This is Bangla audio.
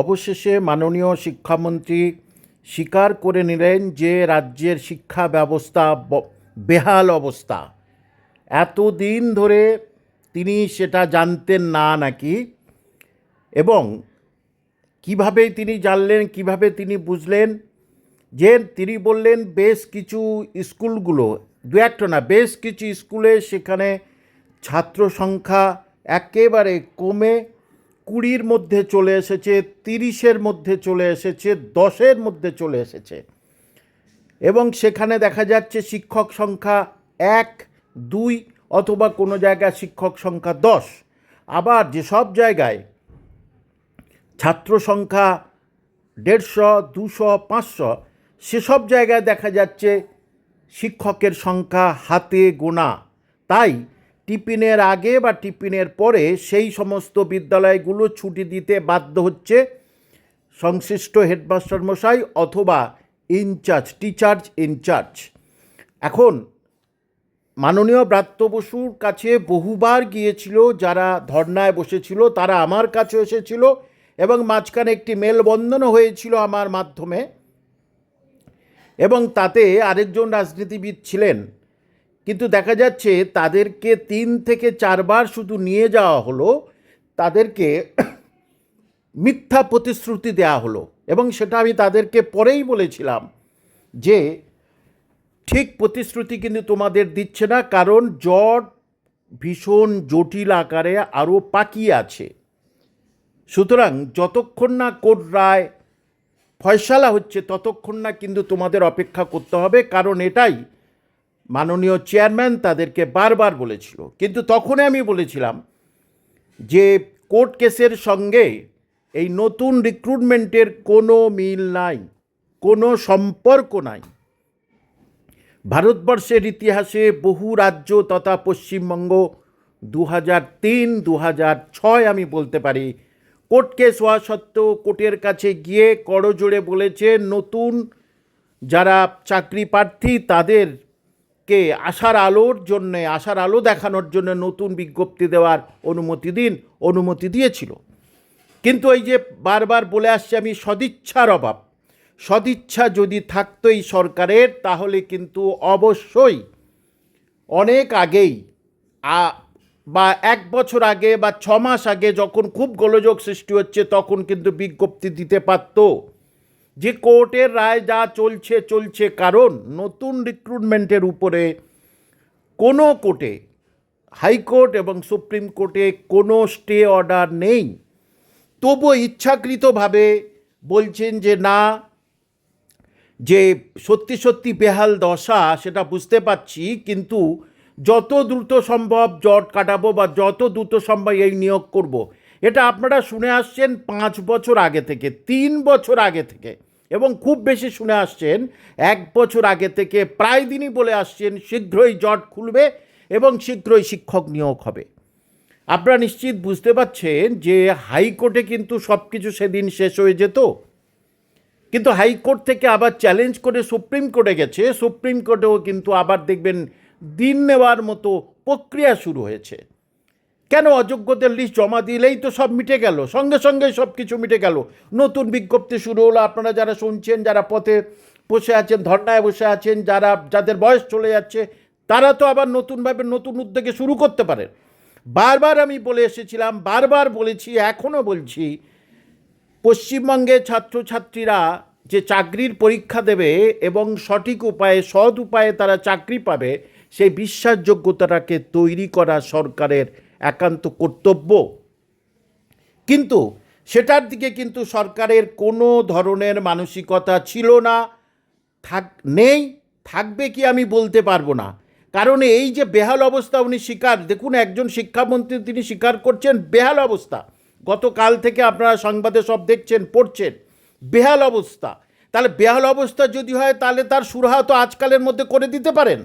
অবশেষে মাননীয় শিক্ষামন্ত্রী স্বীকার করে নিলেন যে রাজ্যের শিক্ষা ব্যবস্থা বেহাল অবস্থা। এতদিন ধরে তিনি সেটা জানতেন না নাকি? এবং কীভাবে তিনি জানলেন, কীভাবে তিনি বুঝলেন? যে তিনি বললেন, বেশ কিছু স্কুলগুলো, দু একটা না, বেশ কিছু স্কুলে সেখানে ছাত্র সংখ্যা একেবারে কমে কুড়ির মধ্যে চলে এসেছে, তিরিশের মধ্যে চলে এসেছে, দশের মধ্যে চলে এসেছে। এবং সেখানে দেখা যাচ্ছে শিক্ষক সংখ্যা এক, দুই অথবা কোনো জায়গায় শিক্ষক সংখ্যা দশ। আবার যেসব জায়গায় ছাত্র সংখ্যা দেড়শো, দুশো, পাঁচশো সেসব জায়গায় দেখা যাচ্ছে শিক্ষকের সংখ্যা হাতে গোনা। তাই টিফিনের আগে বা টিফিনের পরে সেই সমস্ত বিদ্যালয়গুলো ছুটি দিতে বাধ্য হচ্ছে সংশ্লিষ্ট হেডমাস্টার মশাই অথবা ইনচার্জ, টিচার্জ ইনচার্জ। এখন মাননীয় ব্রাত্য বসুর কাছে বহুবার গিয়েছিল, যারা ধর্নায় বসেছিল, তারা আমার কাছে এসেছিল এবং মাঝখানে একটি মেলবন্ধনও হয়েছিল আমার মাধ্যমে এবং তাতে আরেকজন রাজনীতিবিদ ছিলেন। কিন্তু দেখা যাচ্ছে তাদেরকে তিন থেকে চারবার শুধু নিয়ে যাওয়া হলো, তাদেরকে মিথ্যা প্রতিশ্রুতি দেওয়া হলো। এবং সেটা আমি তাদেরকে পরেই বলেছিলাম যে, ঠিক প্রতিশ্রুতি কিন্তু তোমাদের দিচ্ছে না, কারণ জট ভীষণ জটিল আকারে আরও পাকিয়ে আছে। সুতরাং যতক্ষণ না কোর্ট রায় ফয়সালা হচ্ছে, ততক্ষণ না কিন্তু তোমাদের অপেক্ষা করতে হবে, কারণ এটাই মাননীয় চেয়ারম্যান তাদেরকে বারবার বলেছিল। কিন্তু তখনই আমি বলেছিলাম যে কোর্ট কেসের সঙ্গে এই নতুন রিক্রুটমেন্টের কোনো মিল নাই, কোনো সম্পর্ক নাই। ভারতবর্ষের ইতিহাসে বহু রাজ্য তথা পশ্চিমবঙ্গ দু হাজার তিন দু হাজার ছয় আমি বলতে পারি, কোর্ট কেস হওয়া সত্ত্বেও কোর্টের কাছে গিয়ে করজোড়ে বলেছে, নতুন যারা চাকরি প্রার্থী তাদেরকে আশার আলোর জন্যে, আশার আলো দেখানোর জন্য নতুন বিজ্ঞপ্তি দেওয়ার অনুমতি দিন, অনুমতি দিয়েছিল। কিন্তু এই যে বারবার বলে আসছে, আমি সদিচ্ছার অভাব। সদিচ্ছা যদি থাকতো এই সরকারের, তাহলে কিন্তু অবশ্যই অনেক আগেই বা এক বছর আগে বা ছ মাস আগে যখন খুব গোলযোগ সৃষ্টি হচ্ছে, তখন কিন্তু বিজ্ঞপ্তি দিতে পারত। যে কোর্টের রায় যা চলছে চলছে। কারণ নতুন রিক্রুটমেন্টের উপরে কোনো কোর্টে, হাইকোর্ট এবং সুপ্রিম কোর্টে কোনো স্টে অর্ডার নেই। তবুও ইচ্ছাকৃতভাবে বলছেন যে, না, যে সত্যি সত্যি বেহাল দশা, সেটা বুঝতে পারছি, কিন্তু যত দ্রুত সম্ভব জট কাটাবো বা যত দ্রুত সম্ভব এই নিয়োগ করব। এটা আপনারা শুনে আসছেন পাঁচ বছর আগে থেকে, তিন বছর আগে থেকে। এবং খুব বেশি শুনে আসছেন, এক বছর আগে থেকে প্রায় দিনই বলে আসছেন, শীঘ্রই জট খুলবে এবং শীঘ্রই শিক্ষক নিয়োগ হবে। আপনারা নিশ্চিত বুঝতে পারছেন যে হাইকোর্টে কিন্তু সব কিছু সেদিন শেষ হয়ে যেত। কিন্তু হাইকোর্ট থেকে আবার চ্যালেঞ্জ করে সুপ্রিম কোর্টে গেছে, সুপ্রিম কোর্টেও কিন্তু আবার দেখবেন দিন নেওয়ার মতো প্রক্রিয়া শুরু হয়েছে। কেন অযোগ্যদের লিস্ট জমা দিলেই তো সব মিটে গেল? সঙ্গে সঙ্গে সব কিছু মিটে গেল। নতুন বিজ্ঞপ্তি শুরু হলো, আপনারা যারা শুনছেন, যারা পথে বসে আছেন, ধর্নায় বসে আছেন, যারা, যাদের বয়স চলে যাচ্ছে, তারা তো আবার নতুনভাবে নতুন উদ্যোগে শুরু করতে পারেন বারবার আমি বলে এসেছিলাম, বারবার বলেছি, এখনও বলছি পশ্চিমবঙ্গের ছাত্রছাত্রীরা যে চাকরির পরীক্ষা দেবে এবং সঠিক উপায়ে, সৎ উপায়ে তারা চাকরি পাবে, সেই বিশ্বাসযোগ্যতাটাকে তৈরি করা সরকারের একান্ত কর্তব্য। কিন্তু সেটার দিকে কিন্তু সরকারের কোনো ধরনের মানসিকতা ছিল না। থাক, নেই, থাকবে কি আমি বলতে পারব না। কারণ এই যে বেহাল অবস্থা উনি স্বীকার দেখুন একজন শিক্ষামন্ত্রী তিনি স্বীকার করছেন, বেহাল অবস্থা। গতকাল থেকে আপনারা সংবাদে সব দেখছেন, পড়ছেন, বেহাল অবস্থা। তাহলে বেহাল অবস্থা যদি হয়, তাহলে তার সুরাহা তো আজকালের মধ্যে করে দিতে পারেন।